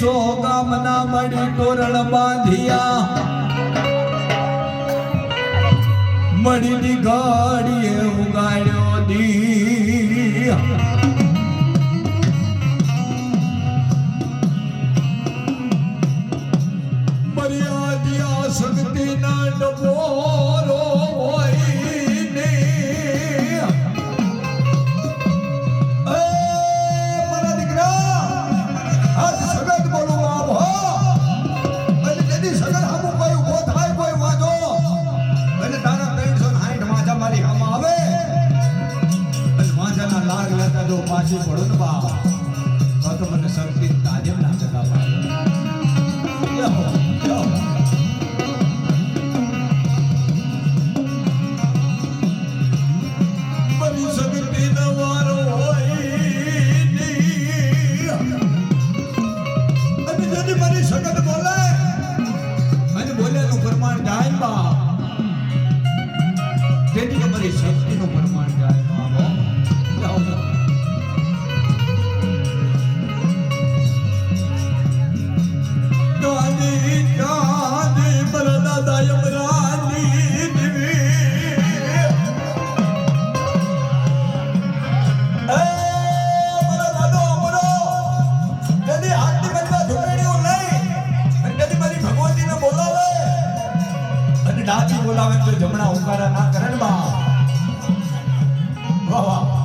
સો ગામના મણી તોરણ બાંધિયા. મણીની ઘડીએ ઉગાડ્યો દી મર્યાદિયા શક્તિના ડબોરો જો પાછી પડું ને બા તો તો મને શક્તિ તાજેમ ના જતા સગત પ્રમાણ જાય બા તેથી તમારી શક્તિનું પ્રમાણ જમણા ઉકારા ના કરે ને વાહ વાહ.